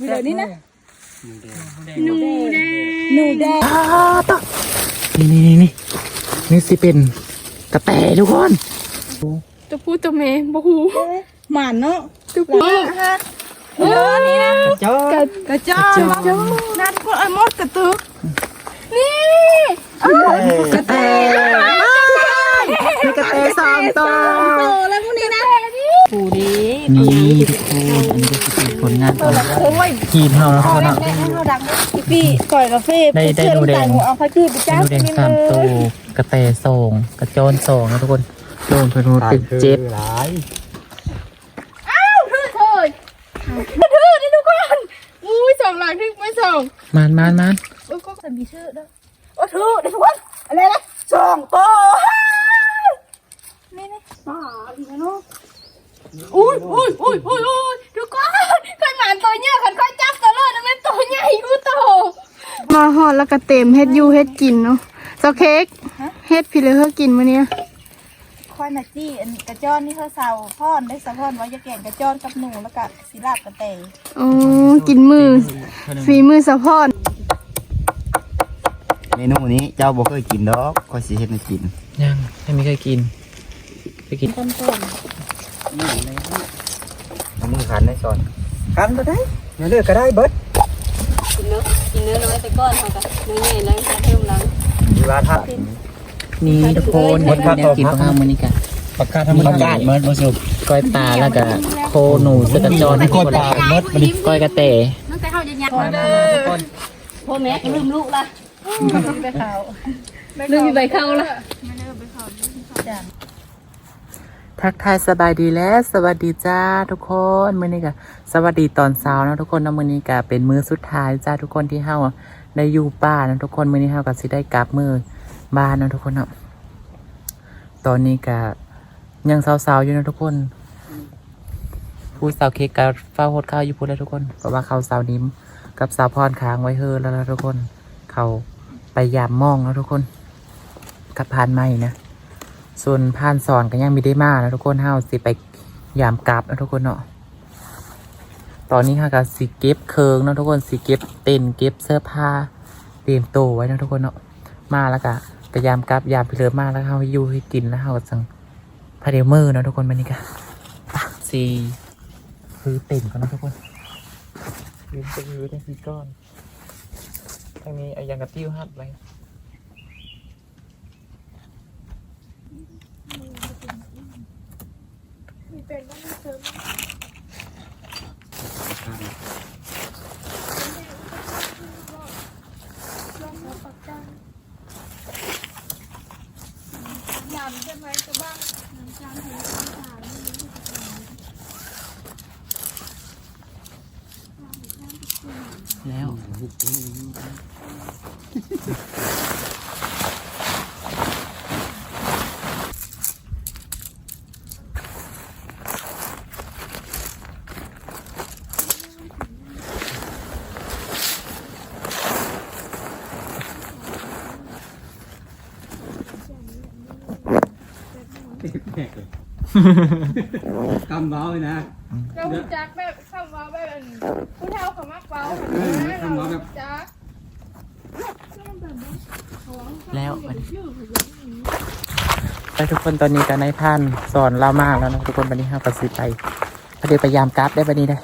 พี่เลยนี่นะหนูแดงหนูแดงนี่นี่นี่นี่นี่สิเป็นกระแตทุกคนตัวผู้ตัวแม่บ่ฮู้หมานเนาะตัวผู้เออนี่นะจ้ากระกระจ้อนจ้านั่นพวกไอ้มดกระตึกนี่กระแตมีกระแตสามตัวโตแล้วพวกนี้นะผู้ดีนี่ทุกคนอั นนี้ก็จะเป็นผลงานของโอ้ยทีมเราแล้วเนาะแม่ให้เขาดังพี่ก่อยกาแฟได้ได้ดูแดงเอาพัดคือไปจ้าดูแดงสามตัวกระแตสองกระโจนสองนะทุกคนโดนเพนูเป็นเจ็บหลายถือเถิดถือดิทุกคนอุ้ยสองหลังถึงไม่สองมานมานมานโอ้ยก็จะมีชื่อด้วยโอ้ถือเดี๋ยวทุกคนอะไรนะสองโตนี่นี่บ้าอีกแล้วเนาะอุ้ยอุ้ยอุ้ยอุ้ยอุ้ยทุกคนเคยหมานตัวเนี่ยคันค่อยจับตัวเลยนะแม่ตัวใหญ่กูโต มาหอด แล้วก็เต็มเฮ็ดอยูเฮ็ดกินเนาะซอเค้กเฮ็ดพี่เลยเฮากินมื้อเนี้ยคอยนาจี้อันกระจอนนี่เขาเสาพ่อนได้สะพ่อนไว้จะแกงกระจอนกับหนูแล้วก็สิลาบกระเตยอ๋อกินมือฝีมือสะพอนเมนูนี้เจ้าบ่เคยกินดอกก็สิเฮ็ดให้กินยังไม่เคยกินไปกินต้นต้นเอามือขันได้ก่อนขันบ่ได้อย่าเลือกก็ได้เบิดกิน เนื้อกินเนื้อน้อยไปก้อนเขากันเนื้อใหญ่แล้วจะเพิ่มหลังดีว่าถ้านี่ทุกคนเดี๋ยวเนี่ยกินของข้าวมื้อนี้กันปากกาธรรมดาเมิดบ่สุกก้อยปลาแล้วก็โคหนูสกระจรให้คนละก้อยกระเตตั้งแต่เขาจะยัดมามาทุกคนพ่อแม่ก็ลืมลูกละไปเขาลืมมีใบเข้าละทักทายสบายดีแล้วสวัสดีจ้าทุกคนมื้อนี้ก็ สวัสดีตอนเช้านะทุกคนนะมื้อนี้ก็เป็นมื้อสุดท้ายจ้าทุกคนที่เฮาได้อยู่ป่านะทุกคนมื้อนี้เฮาก็สิได้กลับมือบ้านนะทุกคนเนาะตอนนี้ก็ยังเช้าๆอยู่นะทุกคน ผู้สาวเค้กก็เฝ้าโฮดข้าวอยู่พูดแล้วทุกคนเพราะว่าเขาสาวนิ้มกับสาวพรค้างไว้เฮอแล้วนะทุกคน เขาไปยามมองแล้วทุกคนกับพานใหม่นะส่วนพานสอนก็ยังม่ได้มากนะทุกคนเฮาสิไปยามกลับนะทุกคนเนาะ ตอนนี้เฮาก็สิเก็บเคิงเนาะทุกคนสิเก็บเต็นเก็บเสื้อผ้าเตรียมโตวไว้นะทุกคนเนาะมาแล้วก็ไปยามกลับยามไปเรือมาแล้วเฮาให้อยู่ให้กินแล้วเฮาก็สั่งพาเดลเมอร์เนาะทุกคนวันนี้ก็อะสีคือเต็นก่อนนะทุกคนยืนไปยืนได้สีก้อนทางนี้อายางกระติ้วหัดไว้ กำเบาเลยนะเราจักแบบคำว่าแบบผู้เฒ่าเขามักเบาคำว่าแบบจักแล้วไปทุกคนตอนนี้กันในท่านสอนเรามากแล้วนะทุกคนวันนี้ห้ากับสิไปพอดีพยายามกราฟได้วันนี้ได้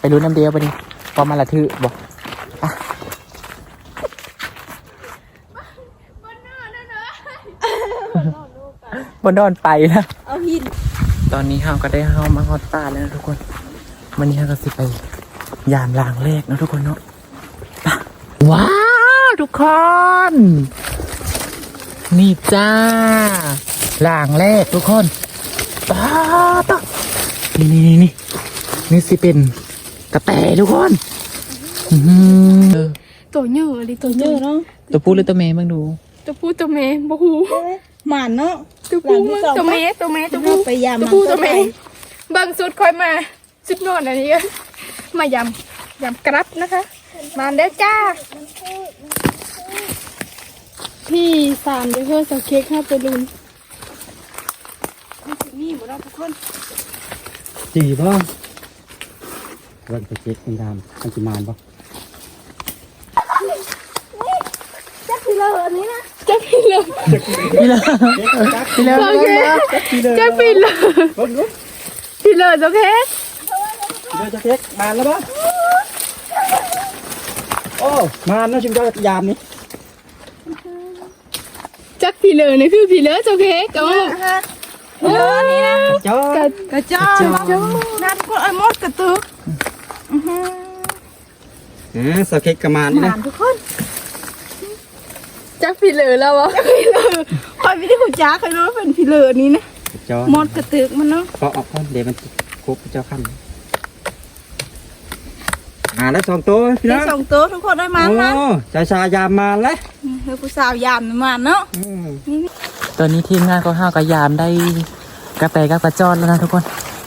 ไปรู้น้ำเดียววันนี้พอมาละทือบอกอะ บนนอนไปนะเอาหินตอนนี้เฮาก็ได้เฮามาฮอตป่าแล้วนะทุกคนวันนี้เฮาก็สิไปยามลางเลขนะทุกคนเนาะอะว้าวทุกคน นี่จ้าลางเลขทุกคนป้าตะนี่นี่นี่นี่นี่สิเป็นกระแตทุกคนอื้อหือตัวเยอะเลยตัวเยอะเนาะตัวผู้หรือตัวเมย์บ้างดู ตัวผู้ตัวแม่บ่ฮู้หมานเนาะตัวผู้มึงตัวแม่ตัวแม่ตัวผู้ไปยามตัวผู้ตัวแม่บางสุดค่อยมาสุดนอนอันนี้ก็มายำยำกรับนะคะ มาเด้อจ้า พี่สามเดี๋ยวเพื่อซอเค้กห้าไปลุนนี่หมดแล้วทุกคนจีบ่เริ่มจะเช็คคุณดามมันจะมานปะจักพี่เลยอันนี้นะ จักพี่เลยพี่เลิศโอเคจักพี่เลยรถรถพี่เลยโอเคเดี๋ยวจะเช็คมานแล้วปะโอ้มานนะชิมเจ้ายามนี่จักพี่เลยนี่คือพี่เลยโอเคกับว่าเออนี่นะเจ้ากระจอนนั่นก็ไอ้มดกระตึกอื้อหืออ่าสเก็ตกระมานหนี่นะมานทุกคน จักพี่เลยแล้ววะคอยไม่ได้หูจ้าเคยรู้ว่าเป็นพี่เลอนี้นะเจ้ามดกระตึกมันเนาะก็ออกก่อนเดี๋ยวมันคุบเจ้าขั้นอ่าแล้วสองตัวพี่ได้น้องสองตัวทุกคนได้มาโอ้มาชายชายามมาแล้วเฮ้ยผู้สาวยามมาเนาะอืมตอนนี้ทีมงานก็ห้าวกับยามได้กาแฟกับกระจอนแล้วนะทุกคน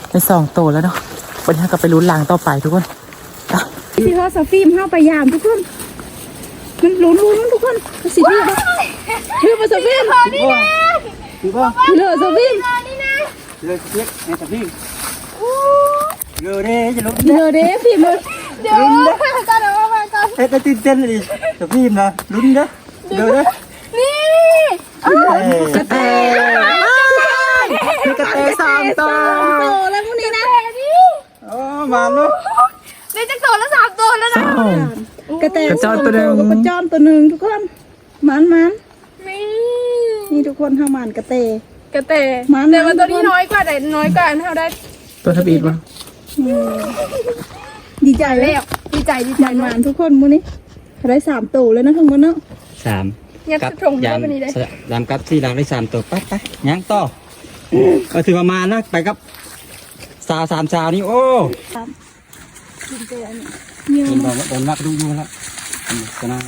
ได้สองโตวแล้วเนาะวันนี้ก็ไปลุ้นหลังต่อไปทุกคนอะที่เขาสฟิล์มเข้าไปยามทุกคน มันลุ้นลุ้นทุกคนสิพี่ชื่อมาสฟิล์มถือว่าถือว่าพี่เลอสฟิล์มเลยเช็คในสพี่เลยเด้จะลุกพี่เลอเด้ฟิล์มเลยเดี๋ยวตอนเดี๋ยวมาก่อนเฮ้ยแต่ตื่นเต้นเลยสพี่นะลุ้นนะเดี๋ยวนะนี่กระเตมีกระเตสองโตวโตแล้วพวกนี้นะโอ้มาเนาะได้จักตัวแล้วสามตัวแล้วสนะองก ระเตกระจอนตัวหนึ่ง กระจอนตัวหนึ่งทุกคนมันมันนี่นี่ทุกคนทำมันกระเตกระเตะมันแต่ว่าตัวนี้น้อยกว่าแต่น้อยกว่าอันเท่าได้ตัวทบีดวะดีใจเลยแล้วดีใจดีใจมันมามันทุกคนมื้อนี้ได้สามตัวเลยนะทั้งหมดเนาะสามยับกับชงได้ยามวันนี้เลยยามกับที่เราได้สามตัวไปไปยังต่อก็ถือว่ามานะไปกับสาวสามสาวนี่โอ้เห็นบอก ว่าโดนมักดูอยู่แล้วอืมชนะ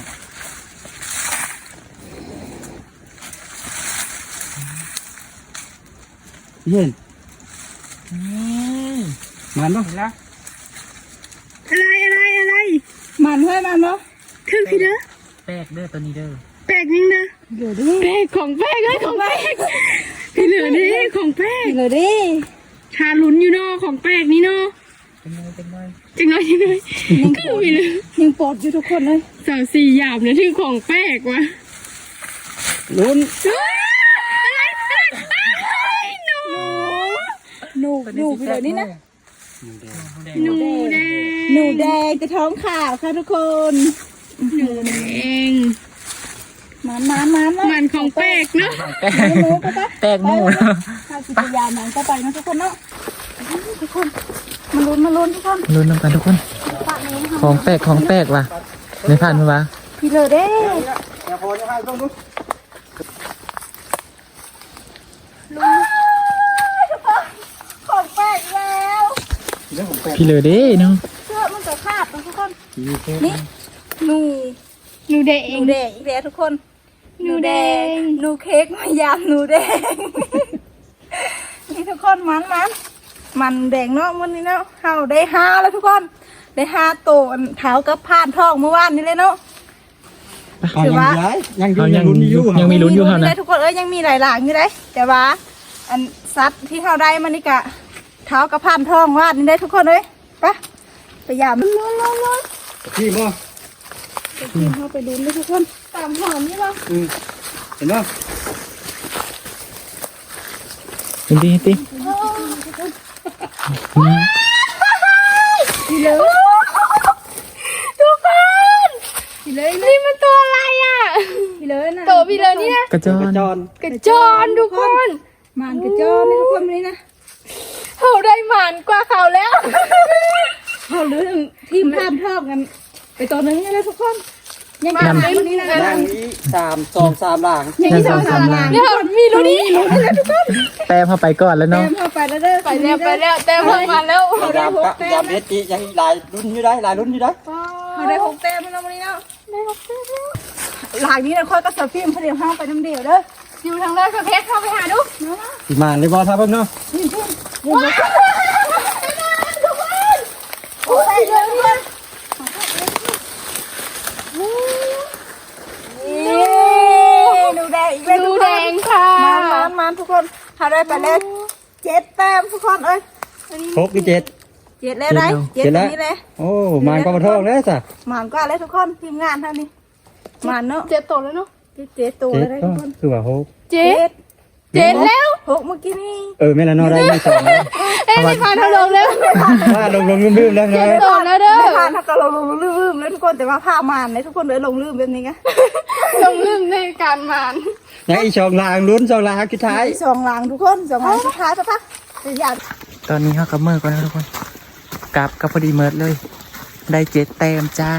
เย็นมันปะอะไรอะไรอะไรมันเฮ้ยมันเนาะคือพี่เด้อแปลกเด้อตัวนี้เด้อแปลกนิ่งนะเดี๋ยวดิแปลกของแปลกเลยของแปลกพี่เหลือนี่ของแปลกเดี๋ยวดิชาลุ้นอยู่เนาะของแปลกนี่เนาะ เป็นไงเป็นไงจริงเลยจริงเลยคือพี่เหลือยังปลดอยู่ทุกคนเลยสาวสี่หยาบเนี่ยที่ของแปลกว่ะลุ้นอะไรอะไรหนูหนูหนูไปเลยนี่นะหนูแดงหนูแดงกระท้องขาวค่ะทุกคนหนูแดงมันมันมันนะมันของแปลกเนาะแปลกหนูก็ปะแปลกหมูเนาะถ้าสิพยายามมันก็ไปนะทุกคนเนาะทุกคน มาลุ้นมาลุ้นทุกคนลุ้นน้ำกันทุกคนของแปลกของแปลกว่ะไม่ผ่านมั้ยวะพี่เลยเด้อย่าพอจะให้ต้องลุ้นของแปลกแล้วเรื่องของแปดพี่เลยเด้เนาะเสื้อมันจะขาดนะทุกคนมีแค่นี่หนูหนูแดหงนูแดงอีกแล้วทุกคนหนูแดง หนูเค้กมายามหนูแดง นี่ทุกคนมันมัน มันแดงเนาะวันนี้เนาะเฮาได้ห้าแล้วทุกคนได้ห้าตัวอันเท้ากับผ่านทองเมื่อวานนี้เลยเนาะเอายังย้ายยังอยู่เอายัยังงลุ้นอยู่ยังมีลุ้นอยู่เท่าเลนะยทุกคนเอ้ยยังมีหลายหลางอยู่เลยแต่ว่า อันซัดที่เฮาได้มันนี่กะเท้ากับผ่านทองวาดนี่ได้ทุกคนเลยไปะพยายามลุ้นลุ้นลุ้นพี่มั้งทีมเฮาไปลุ้นเลยทุกคนตามหอมนี่ป่ะอืมเห็นป่ะเห็นดิเห็น ดิดีเลยทุกคนนี่มันตัวอะไรอะดีเลยนะตัวพี่เลยเนี่ยกระจอกระนจรกระจอนทุกคนมันกระจอนนี่ทุกคนนี่นะเขาได้หมานกว่าเขาแล้วเขาลืมทีมผ่านทองกัน ไปตัวนึงนี่เลยทุกคน ยังนคนนี้นะย่างนี้สามสองสามหลังยังมีสองสามหลังเดี๋ยวมีรู้นี่แปลพอไปก่อนแล้วเนาะมเข้าไปแล้วเด้อไปแล้วไปแล้วเต็มมาแล้วยามกะยามเอสจียังหลายลุ้นอยู่ได้หลายลุ้นอยู่ได้เขาได้หกแต้มแล้ววันนี้เนาะได้หกแต้มแล้วหลังนี้นะค่อยก็เสิร์ฟฟิล์มเพลียวห้างไปน้ำเดียวเด้ออยู่ทางด้านประเภทเข้าไปหาดูสิมาเลยบอท่าเพิ่งเนาะโอ้ยเลยวเนี่ยวดู แดงอีกแล้วดูทุกแดคนงค่ะมันมันมันทุกคนหาได้ไปแล้วเจ็ดแต้มทุกคนเอ้ยหกหรือเจ็ดเจ็ดแล้วได้เจ็ดเจ็ดตรแล้วงนี้เลย โอ้มันก็มาทองแล้วจ้ะ หมานก็อะไรทุกคนทีมงานเท่านี้หมานเนาะเจ็ดโตแล้วเนาะเจ็ดตัวเจ็แล้ดวได้ก็ทุกคนคือว่าโหเจ็ดเจ็ดแล้วหกเมื่อกี้นี่เออแม่ละเนอได้ไม่สองแล้ว เอ้ยไม่ผ่านเท่าลงแล้วว่าลงลงลืมๆแล้วนะโตแล้วเด้อไม่ผ่านถ้าก็ลงลงลืมๆแล้วทุกคนแต่ว่าผ้ามานเลยทุกคนเลยลงลืมแบบนี้ไงลงลืมในการมานยังอีกสองลางลุ้นสองลางสุดท้าย สองหลังทุกคนสองหลังสุดท้ายปะปะเดี๋ยวอยากตอนนี้เขากับเมื่อก่อนนะทุกคนกลับกับพอดีเมิร์ดเลย ได้เจ็ดแต้มจ้า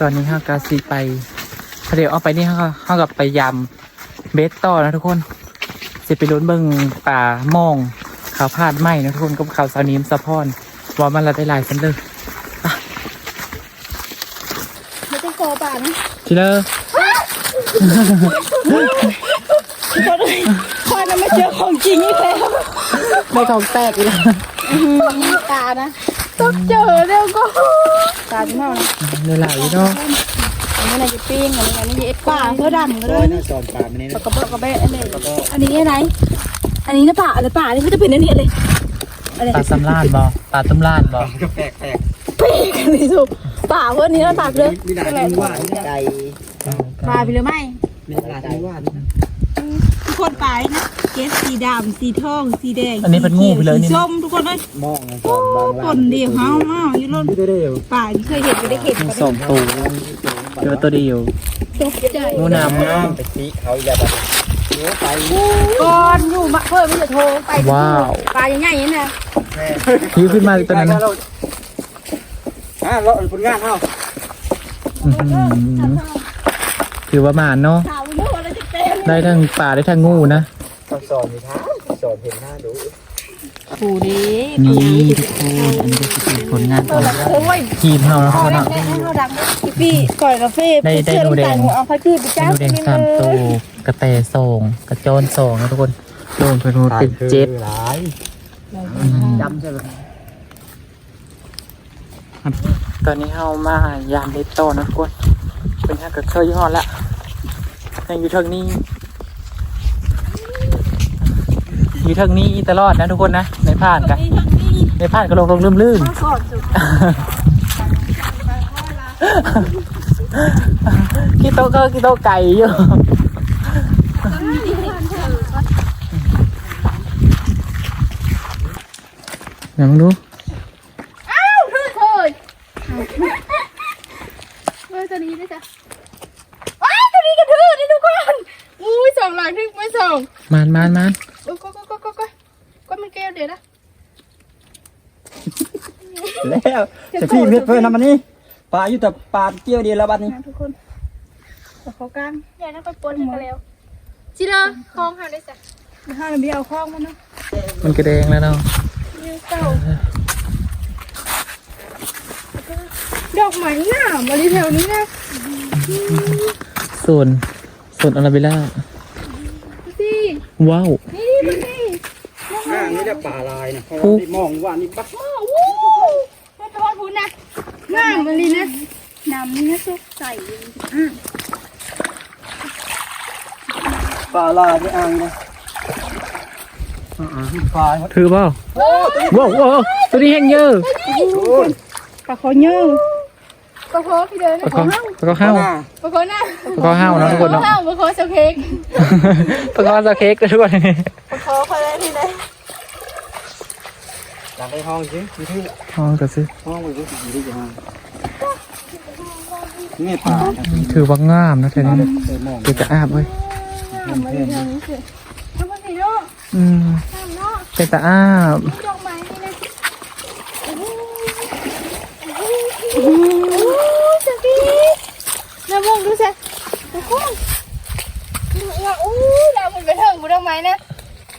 ตอนนี้เขากาสีไปเดี๋ยวเอาไปนี่เขาก็เขากับไปยำเบสต่อนะทุกคน จะไปลุ้นเบิ่งป่ามองเขาวพาดไหมนะทุกคนกับเขาวสาวนิมสะพอนว่ามันละได้หลายสันเลยไม่ต้องกอป่านะทีเลอคอยนั้นไม่เจอของจริงอีกแล้วได้ของแตกอีกแล้วตานะต้องเจอเร็วก็ตาจะเมานะได้หลายอยู่เนาะ อันนี้อะไรจะปิ้งอันนี้อันนี้เอ็ดป่าเพื่อดำก็โอ้เลยยน่าสอนปลาไม่นี่นะกระเบาะกระเบะอันนี้อันนี้อะไรอันนี้นะป่าอะไรป่านี่เขาจะเป็นอันนี้อะไรอะไรปลาสำลานบอปลาต้มลานบอก็แปลกแปลกปีกอันนี้ถูกป่าเพื่อนนี้นะป่าเลยมีด่างมีว่ามีใจป่าไปเลยไหมมีด่างมีว่าทุกคนป่านะเกสสีดำสีทองสีแดงอันนี้เป็นงูไปเลยสีนี่ส้มทุกคนเลยมองก่อนบางคนเดียวเฮาเมาอยู่ล้นเร็วป่าที่เคยเห็นไปได้เห็นก็สองตัว เดี๋ยวตัวเดียวตกใจงูน้ำเนาะไปซีเขาอีกแล้วแบบเดี๋ยวไปก่อนอยู่มาเพิ่มไม่จะโทรไปว้าวป่าใหญ่ๆนี่นะยิ้วขึ้นมาตัวนั้นนะอ่าเราผลงานเฮาอื้อหือถือว่าหมานเนาะสาวรู้อะไรจะเต็มได้ทั้งป่าได้ทั้งงูนะสอนมีท้าสอนเห็นหน้าดู ผูดีนี่ทุกคนอันนี้ก็จะเป็นผลงานของทีมเราแล้วเนาะพี่ก่อยกาแฟได้ได้ดูแดงเอาพัดคือไปจ้าดูแดงสามตัวกระแตสองกระโจนสองนะทุกคนโดนเป็นงูเป็นเจ็ดหลายจำใช่ไหมตอนนี้เฮามายามเล็โตนะทุกคนเป็นทางกับเคยยี่ห้อละยังอยู่ทางนี้ อยู่ทางนี้ตลอดนะทุกคนนะในผ่านกันในผ่านก็ลงลงลืมลืมสอนสุดกี่โต๊ะก็กี่โต๊ะไก่อยู่เดี๋ยวมึงดูเฮ้ยเฮ้ยเฮ้ยตัวนี้ด้วยจ้ะอ้าวตัวนี้กระทืบนี่ทุกคนอุ้ยสองหลังถึงไม่สองมานมานมาน โอ้ยก็ก็ก็ก็ก็ก็มันแก้วเดี๋ยวนะแล้วจะพี่เพชรเพื่อนนำมันนี่ปลาอยู่แต่ปลาเกี่ยวเดียวแล้วบัดนี้ ทุกคนแต่เขากลางอย่านั่งไปปนกันแล้วจีน่าคล้องหาได้จ้ะห้าเบี้ยเอาคล้องมันนะมันกระเดงแล้วเนาะยืนเต่าดอกไม้หน้าบริแถวนี้นะส่วนส่วนอาราเบล่าสิ ว้าว นี่นี่มันนี่ห้างนี่ได้ปลาลายนะเพราะปุ๊ว่าบที่มองว่านี่บักอ้าววู้ไม่ต้องพูดนะหน้ามันเลยนะน้ำนี่นะซุกใส่ปลาลายที่อ่างนะอ่าๆปลาถือเปล่าว้าวว้าวตัวนี้แห้งเยอะปลาคอเนื้อ ปะโคพี่เดินปลาคอปลาคอห้าวปะโคหน้าปลาคอห้าวนะทุกคนเนาะข้าวปะโคเซลเค้กปลาคอสเค้กทุกคนปลาคอคอยได้ที่ไหนอยากได้ห้องสิอยู่ที่ห้องก็ซื้อห้องมันก็อยู่ที่ห้องนี่ปลาถือว่างามนะเธอนี่เคยมองเดี๋ยวจะอาบเว้ยทำมาสิลูกอืมทำเนาะเป็นตาอาบดอกไม้นี่นะโอ้สกีน้ำ มองดูสิทุกคนว่าอู้เรามันไปเถิงบุดอกไม้นะ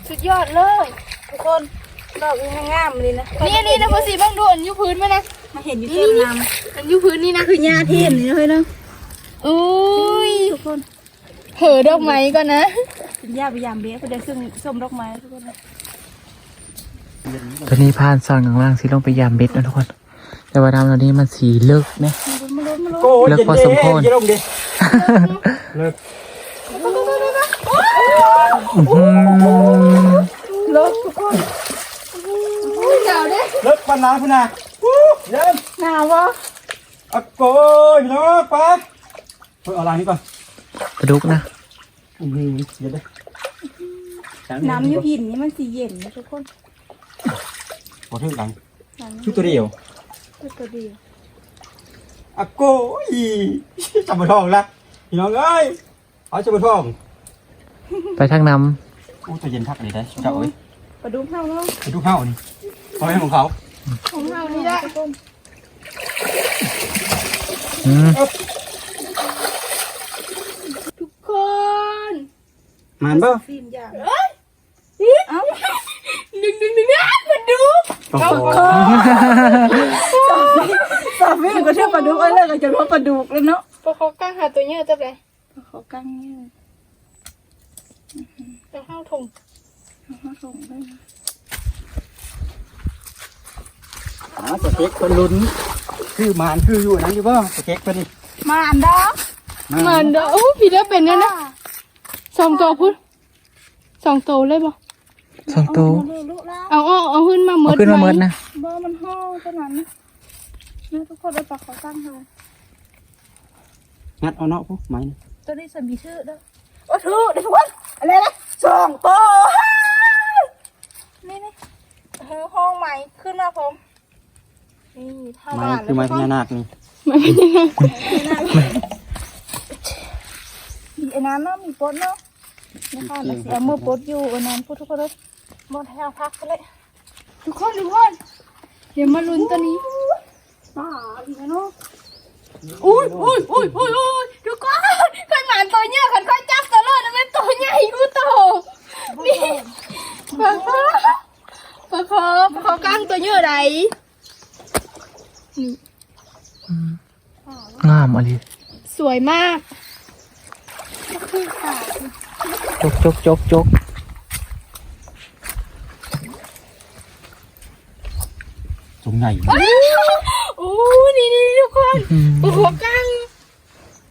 สุดยอดเลย ทุกคนดอกนี้งามเลยนะนี่นี่นะพอสีบ้างดูอันยูพื้นไหมนะมาเห็นอยู่เต็มน้อันยูพื้นนี่นะำคือหญ้าเทียนนี่นะเฮ้ยเนาะอุ้ยทุกคนเผลอดอกไม้ก่อนนะเป็นหญ้าพยายามเบี้ยเขาได้ซึ่งส้มดอกไม้ทุกคนตอนนี้พานซอนข้างล่างสิลงไปยามเบ็ดนะทุกคน แต่ว่าน้ำตอนนี้มันสีเลิกนะโก้ เลิกเย็นพอเด้สมควรเย็นลงดิเลิกอื้อหือเลิกทุกคนปันน้ำพุ่นนะอู้เย็นหนาวบ่อะโกยพี่น้องไปเฮ้ยเอาลายนี้ก่อนปลาดุกนะอืมเดี๋ยวเด้อน้ำอยู่หินนี่มันสีเย็นนะทุกคนขอเท่ากันน้ำชุดตัวเดียวคือตัวเดียว อะโกยจับมาทองละพี่น้องเอ้ยเอาจับมาทองไปทางน้อู้ตัวเย็นทักเลยได้เจ้าเอ้ยปลาดุกเท่าเนาะไปดูเห่านี่เอาไว้ของเขาของเท่านี่แหละทุกคนำอืมทุกคนมันเบ้อฟิล์มอย่างดึงดึงดึงนะมาดูโอ้โห สามีก็เชื่อปลาดุกเอ้ยเลยก็จะว่าปลาดุกแล้วเนาะปลาคอก้างหาตัวเนี้ยจับเลยขอกังนี่เลยตัวข้าวถงมาส่งได้นะหาสเต็กคนลุ้น คือมานคืออยู่นั่นอยู่บ้างสเต็กตัวนี้มาอันดาเหมือนเด้อโอ้พี่ได้เป็นเนี่ยนะสองตัวพุ่นสองตัวเลยบ่สองตัวดูลูกแล้วเอาเอาเอาขึ้นมาเมิเอาดขึ้นมาเมิดนะ บ่มันห่อขนาดนั้น นะทุกคนได้ปลาขอกังค่ะงัดเอาเนาะปุ๊บไหมตัวนี้สมีชื่อเด้อโอ้ถูกเดี๋ยวทุกคนอะไรนะสองตัวนี่นี่เออห้องใหม่ขึ้นมาผมนี่ท่าไม้บ้านคือไม้พทุกญานาคนี่มีไอ้นั้นเนาะมีปดเนาะนะคะแล้วเสียมือปดอยู่อันนั้นพูดทุกคนเลยหมดให้เอาพักไปเลยทุกคนทุกคนเดี๋ยวมาลุ้นตัวนี้ บ้าอีกแล้วเนาะอุ้ยอุ้ยอุ้ยอุ้ยอุ้ยทุกคนเคยหมานตัวเนี้ยคันค่อยจับตัวเลยนะแม่ตัวใหญ่กูโตนี่ปลาคอปลาคอปลาคอก้างตัวเนี้ยใดงามอะไรสวยมากจกจกจกจกสูงใหญ่ อ้นี่นี่ทุกคนอืมปลาคอก้าง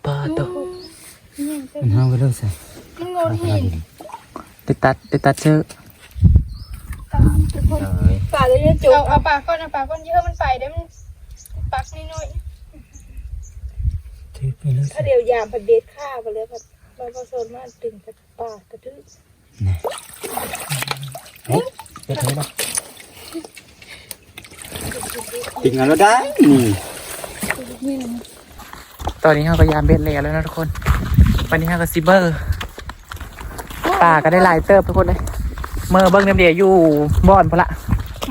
ปลาตัวมันห้ามไปเลิกใส่มันงอนหินติดตัดติดตัดเชือกเอ้ยปลาเลยจะจุกเอาปลาก้อนเอาปลาก้อนเยอะมันไปได้มันปักนิดหน่อยถือไปเลิกถ้าเดียวยามพัดเด็ดข้าวไปเลยพัดมาผสมมาตึงกระปากกระทึก เฮ้ยเฮ็ดให้บ่ ติงกันแล้วได้นี่ตอนนี้เราก็ยามเบ็ดแล้วแล้วนะทุกคน วันนี้เราก็ซิเบอร์ป่าก็ได้หลายเติบทุกคนเลยเมื่อเบิ้งน้ำเดียวอยู่บ่อนพนละ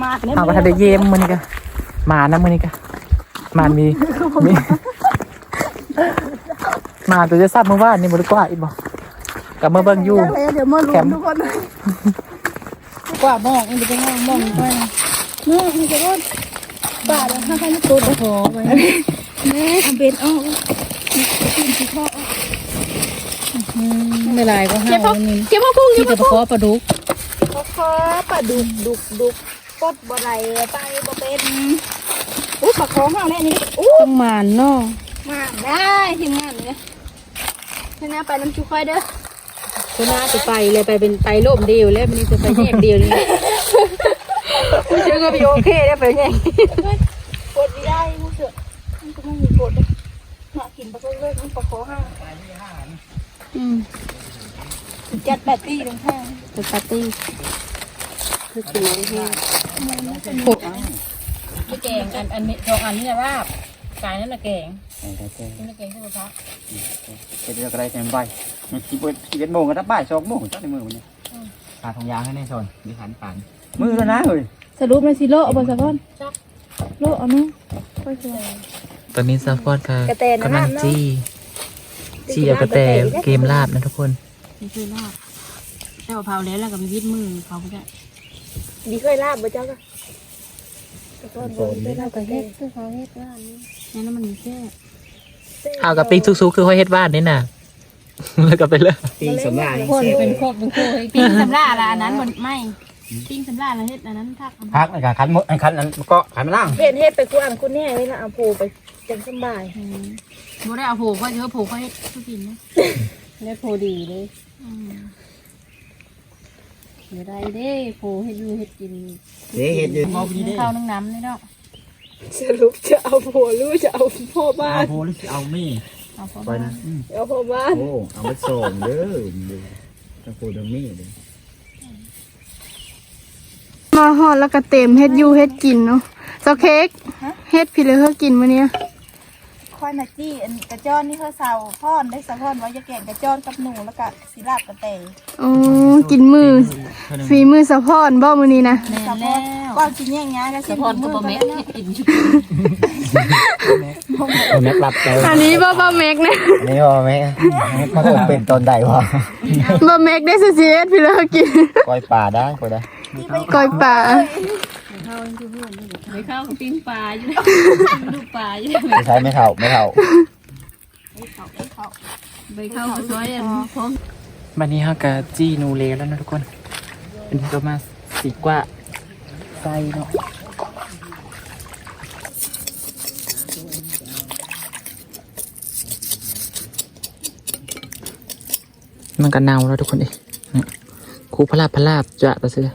มาเนี่ยเอาก็ทันได้เยี่ยมมือนี่กะหมานะมือนี่กะหมานมีมีหมาตัวจะซับเมื่อวานนี่บริกว่าอีกบอกกับเมื่อเบิ้งอยู่เดี๋ยวมาแคลุ้มนป์ทุกคนเลยกว่าบอกมันจะเป็นงองมองไปนี่มันจะรุ่น ป่าเลยห้าพันตัวโอ้โหไปแม่ทำเป็นอ้อไม่ลายก็ห้าเก็บพวกวันนี้เก็บพวกพุ่งเก็บพจะวกประพุ่งปลาดุกพอคอปลาดุกดุกดุกปดบ่ไหลไปบ่เป็นอู้ปลาคอห้าแน่นี่อู้ต้องมานเนาะมาได้ทีมงานเลยทีนี้ไปน้ำจุค่อยเด้อคุณน่าจะไปเลยไปเป็นไปโลมเดียวแล้วมันนี่จะไปแยกเดียวนี่ ไม่เชื่อก็พี่โอเคได้ไปแยกปดไม่ได้มูเสือมันก็ไม่มีปดเลยหากินปลาคอเลยมันปลาคอห้าอืมจัดแบตตี้ลงห้างไปปาร์ตี้คือกินอะไรแห้งไม่แกงอันอันนี้สองอันนี้นะว่ากายนั่นแหละแกงเอาได้แต่นี่ละแกงใช่ไหมคะเฮ็ดเรื่องอะไรแทนใบมันคิดว่าสิบเอ็ดโมงก็ได้บ่ายสองโมงจ้าในมือมันเนี่ยหาทองยางให้ในโซนดิฉันป่านมือแล้วนะเฮ้ย สรุปเลยสิโลเอาบอสะพอนโลเอาเนาะค่อยเสือตอนนี้ซาฟอดค่ะกระแตนะกำลังเนาะจี้ จี้เอากระแตเกมลาบนะทุกคนนี่คือลาบแต่ว่าเผาแล้วแล้วก็มีวิดมือเขาไปได้ดีเคยลาบบ่เจ้าก็สะพอนบ่เคยลาบกระเฮ็ดคือเขาเฮ็ดว่านี่นั่นนะมันมีแค่เอากับปิ้งซุกๆคือห้อยเฮ็ดบ้านนี่น่ะ แล้วก็ไปเลย ปีสำราญคนเป็นครอบเป็นคู่ให้ปิ้งสำราละอันนั้นมันไม่ ปิ้งสำราละเฮ็ดอันนั้นทักพักในการคันหมดอันคันนั้นก็ขันมาล่าง เฮ็ดเฮ็ดไปกูอ่านกูแน่เลยนะเอาโผไปจังสบายโมได้เอาโผล่ก็เยอะโผล่ก็เฮ็ดทุกกินนะได้โผล่ดีเลยเดี๋ยวได้เด้โผเฮ็ดอยู่เฮ็ดกินเด้เห็ดอยู่กินข้าวนึ่งน้ำนี่เนาะสรุปจะเอาผัวหรือจะเอาพ่อบ้าเอานโหหรือสิเอามีเอาเข้าไปมานะ เอาพ่อบ้าน โอ้ เอาไปส่งเด้อตะโกนมีเด้อ มาหอดแล้วก็เต็มเฮ็ดอยู่เฮ็ดกินเนาะเจ้าเค้กเฮ็ดพี่เลยเฮากินมื้อเนี้ยควายนาจี้อันกระจอนนี่เขาเสาพ่อนได้สะพ่อนไว้จะแกงกระจอนกับหนูแล้วก็สีลาบกระเตยอ๋อกินมือฝีมือสะพอนบ่มื้อนี้นะแม่สะพแล้อนวก้อนชิ้นแย่งงานก็สะชิ้นพอนก็มือบ่กัแม่นเฮ็ดกินชุดแม็กรับเด้ออันนี้บ่บ่แม็กนะอันนี้ว่าแม็กมันคงเป็นตอนใดวะบ่แม็กได้สิสิเฮ็ดพี่เลยเฮากินก้อยป่าได้ก้อยได้ ก้อยป่าไปข้าวกับปิ้งปลาอยู่ลูกปลาอยู่ไม่ใช่ไม่เท่าไม่เท่าไปข้าวกับซอยอันพร้อมวันนี้เขากับจี้นูเลแล้วนะทุกคน เป็นประมาณสิบกว่าไส้เนาะมันก็เน่าแล้วทุกคนเองครูพระลาบพระลาบจะประเสือ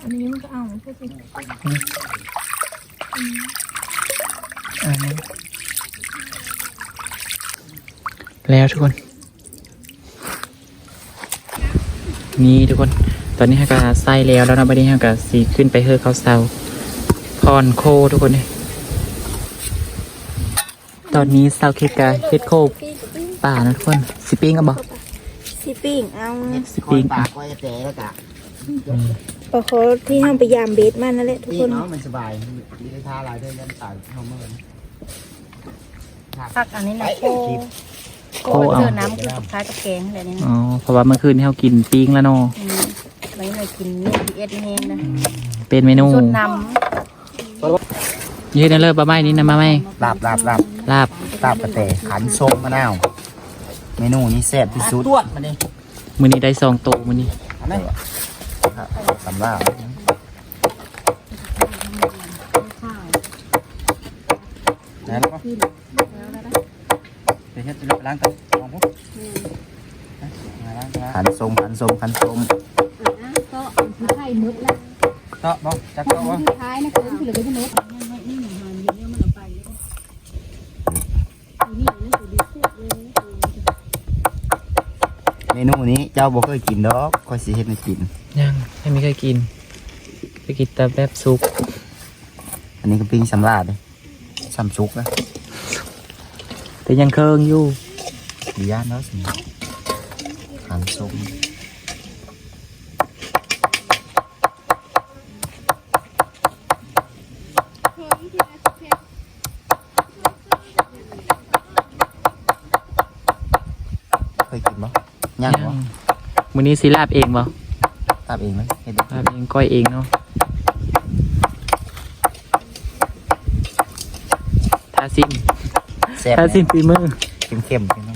อันนี้มันก็เอาเพื่อสิ อ่า แล้วทุกคน นี่ทุกคน ตอนนี้ฮากาไส้แล้วแล้วนะบัดนี้ฮากาสีขึ้นไปเฮอเขาเซาพรโคทุกคนเลยตอนนี้เซาเคกาเฮ็ดโคป่านะทุกคนสิปิ้งกันบ่สิปิ้งเอาสิปิ้งปาอะกก้อยแต่แล้วกะปลาคอที่ห้ามไปยามเบสมันนั่นแหละทุกพี่คนเนาะมันสบายมีได้ท่าลายด้วยยันตายเฮาเมื่อผักอันนี้นะโค โคโคเอาเจอน้ำคือกับข้าวกับแกงแบบนี้อ๋อเพราะว่าเมื่อคืนนี้เขากินปิ้งแล้วเนาะไว้เลยกินเนื้อดีเอ็ดแห้งนะเป็นเมนูสุดน้ยืดในเลิศบะไม้นี่นะมาไหมลาบลาบลาบลาบลาบกระเตขันส้มมะนาว เมนูนี้แซ่บที่สุดตวดมาดิมือนี้ได้ซองโตมือนี้อันนี้สำลาบแล้วก็ไป เฮ็ดไปล้างกันลองปุ๊บขันส้มขันส้มขันส้มำก็ไข่มุดแล้วเตาะบ่จักเตาะบ่ท้ายนะคือเหลือไปที่มุดนี่หนึ่งหันอยู่เนี่ยมันเอาไปเมนูนี้เจ้าบ่เคยกินดอกค่อยสิเฮ็ดให้กิน ยังยังไม่เคยกินไปกินแต่แบบซุปอันนี้ก็ปิ้งสำลาดเลยสำชุกนะ แต่ยังเคิงอยู่ดีย่านเนาะสิขันส้มเคยกินบ่ย่างบ่มือนี้สิลาบเองบ่ทำเองไหมเฮ็ดลาบเองก้อยเองเนาะทาซิม แซ่บทาซิมฝีมือเข้มเข้มๆใช่ไหม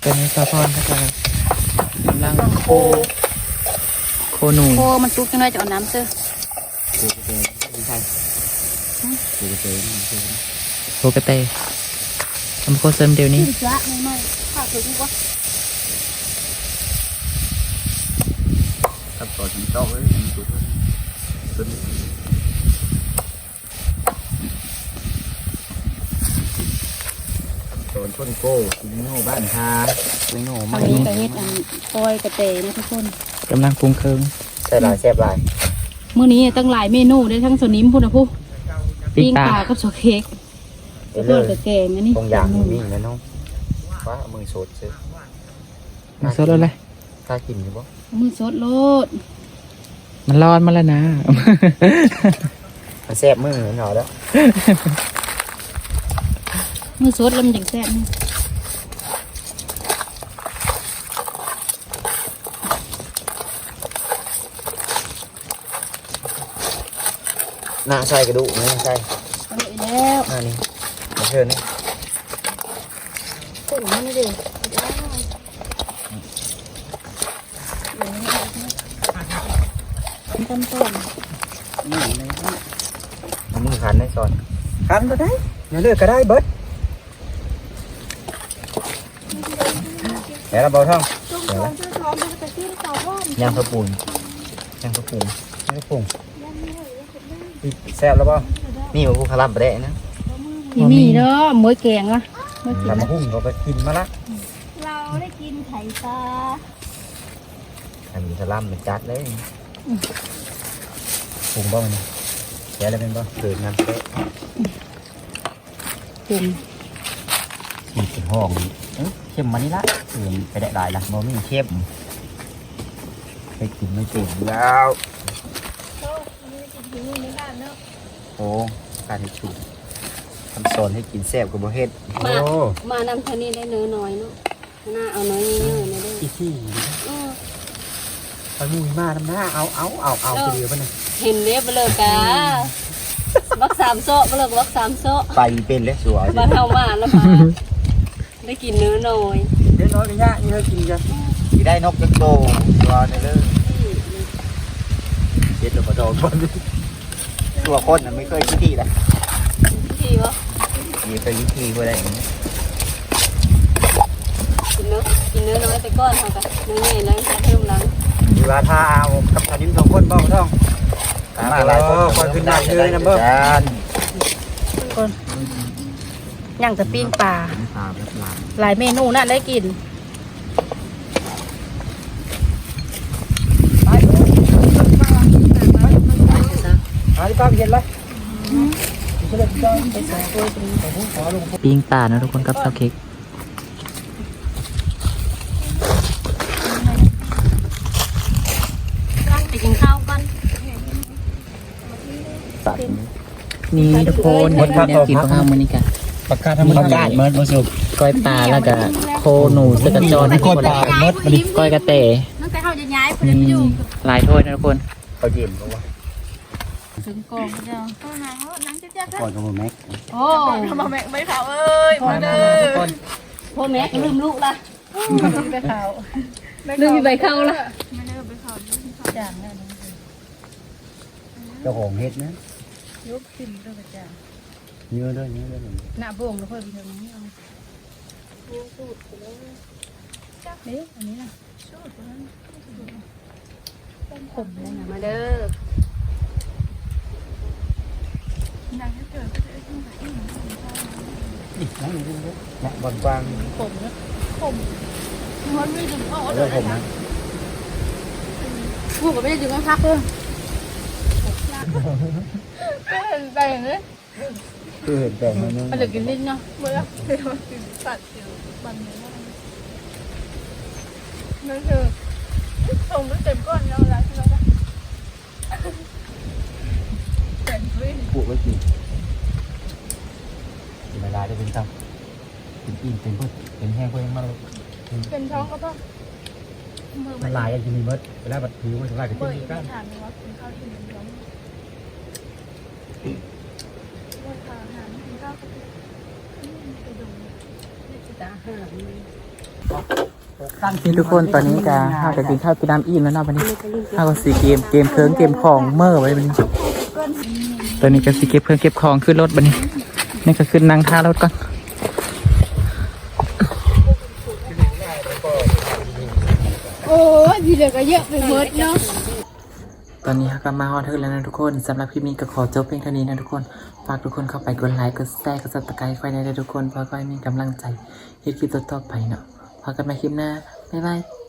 เป็นซาพอนนะครับกำลังโค โคหนูโคมันซุกจังเลยจะเอาน้ำเสื้อเจอกระเตยไม่ใช่เจอกระเตยนี่ใช่ไหมโคกระเตทำโคเซิมเดี๋ยวนี้ละไม่ไม่ข้าวถึงว่าครับต่อถึงโต๊ะเลยมันสุกเลย สุดโซนต้นโก้กินโน่บ้านคากินโน่อัไม่นนี้กระเฮ็ดอันปอยกระเตนะทุกคนกำลังปรุงเครื่องใส่ลายแซ่บลายมื้อนี้ตั้งหลายเมนูได้ทั้งสนิมพุ่นนะผู้ปิ้งปิ้งปลาปลากับโชเค้กกระโดดกระแกงอันนี้ตรงอย่างนี่นะน้องว่ามือสดซื้อมาซดแล้วเลยกล้ากินอยู่บ่มือสดโลด มันร้อนมาแล้วนะ มันแซ่บมือหน่อยแล้วมือสดแล้วมันจังแซ่บนี่หน้าใส่กระดูกนี่ใส่เอาเลยแล้วหน้านี่มาเชิญนี่ ตุ่มมันเลย ต้นต้น มันมือขันได้ก่อน ขันก็ได้อย่าเลือกก็ได้เบิดเดี๋ยวเราเบาท่องช่วงท้องช่วงท้องมันจะซื้อเต่าพ่อมยางกระปูนยางกระปูนยางกระปูนแซ่บแล้วเปล่านี่มันผู้ขลับไปได้นะนี่มีเนาะหมวยแกงอะหมวยแกเรางมาหุ้มเราไปกินมาละเราได้กินไข่ปลาอันนี้สลัมเป็นจัดเลยปรุงบ้างนี่ แซ่อะไรเป็นบ้างเกิดงานเป๊ะตุ่มมันเป็นห้องเอ้ยเข้มมานี่ละเกินไปได้หลายละบ่มีเข้มไปกินไม่เก่งแล้วไม่ได้กินถึงมือในบ้านเนาะโอ้การให้ชุบทำโซนให้กินแซ่บกับบ่เฮ็ดโอ้มานำเท่านี้ได้เนื้อน้อยเนาะหน้าเอาน้อยเยอะๆเลยเด้ออีที่เออเอามุยมาทำหน้าเอาเอาเอาเอาไปเดียวไปเลย เห็นเด้อเบลอกาบักสามโซะเบลอกบักสามโซะไปเป็นเลยสวยบ้านเฮามาแล้วมาได้กินเนื้อน้อยเดี๋ยวน้อยก็ยากนี่เธอกินจ้ะสิได้นกจักโตรอได้เลยเด็ดหรือเปล่าโดนคนตัวคนน่ะไม่เคยวิธีนะที่วะมีเคยวิธีเพื่ออะไรอย่างนี้กินเนื้อกินเนื้อน้อยไปก้อนเท่ากันเนื้อใหญ่แล้วจะเพิ่มหลังมีว่าถ้าเอากับทานิมสองคนบ้างท่อง มาหลายคนคอยขึ้นได้เลยนะเบิ้มย่างแต่ปิ้งปลาปลาแบบลาหลายเมนูน่าได้กินเอาที่ป้าเย็นเลยปิ้งป่านะทุกคนกับซาวเค้ก ไปกินข้าวกัน นี่ทุกคนเห็นแนวกินของเรามื้อนี้กันปากกาธรรมดาเมิดมาสุกก้อยปลาแล้วก็โคหนูสกระจรทุกคนเมิดมาดิก้อยกระเตะตั้งแต่เขาจะย้ายไปนี่หลายถ้วยนะทุกคนเขาเย็นเพราะว่าถึงกองเจ้าก็นางเขานางจะแจ๊กก่อนกับแม็กโอ้ทำมาแม่ไม่เผาเอ้ยมาเด้อพ่อแม่ก็ลืมลูกละไปเผาลืมมีใบเข้าละไม่ได้ไปเขาจางแน่นอนเจ้าของเฮ็ดนะ ยกขึ้นด้วยกระจางเนื้อด้วยเนื้อด้วยหน้าโบ่งแล้วเพิ่มเพิ่มนี้เอาเอ๊ะอันนี้นะขมเลยนะมาเด้อนี่นั่งอยู่ด้วยนะบอลกวางขมนะมันไม่ถึงเอาเรื่องผมนะพูดกับไม่ได้จึงต้องพักเลย ไปอย่างนี้คือเห็นแต่งมันนึงมันจะกินลิ้นเนาะเมื่อเดี๋ยวกินสัตว์อยู่บันนี้นั่นคือส่งไปเต็มก้อนแล้วแล้วใช่ไหมจ๊ะแต่งด้วยปลูกไว้กินเวลาได้เป็นตังเป็นอิ่มเป็นพืชเป็นแห้งเพื่อนมาเลยเป็นท้องก็ต้องมือมันลายยังกินมีมดเวลาบัดผิวมันจะลายกับเปิจิ้ดมกัน ฐานว่ากินข้าวที่หนึ่งย้อมว่าทานอาหารกินข้าวก็ไปดูตาหานี่ทุกคนตอนนี้ก็ห้าจะกินข้าวกินน้ำอิ่มแล้วเนาะวันนี้ห้าก็สีเกมเกมเครื่งเกมของเมื่อไว้บันนี้ตอนนี้ก็สีเก็บเครื่งเก็บของขึ้นรถบันนี้นี่ก็ขึ้นนั่งท่ารถก่อนโอ้ยทีเดียก็เยอะไปหมดเนาะ ตอนนี้ก็มาฮอตเทอร์แล้วนะทุกคนสำหรับคลิปนี้ก็ขอจบเพียงเท่านี้นะทุกคน ฝากทุกคนเข้าไปกดไลค์กดแชร์กดซับสไครต์ไว้ได้เลยทุกคนเพื่อให้มีกำลังใจให้คลิปต่อๆไปเนาะพบกันใหม่คลิปหน้าบ๊ายบาย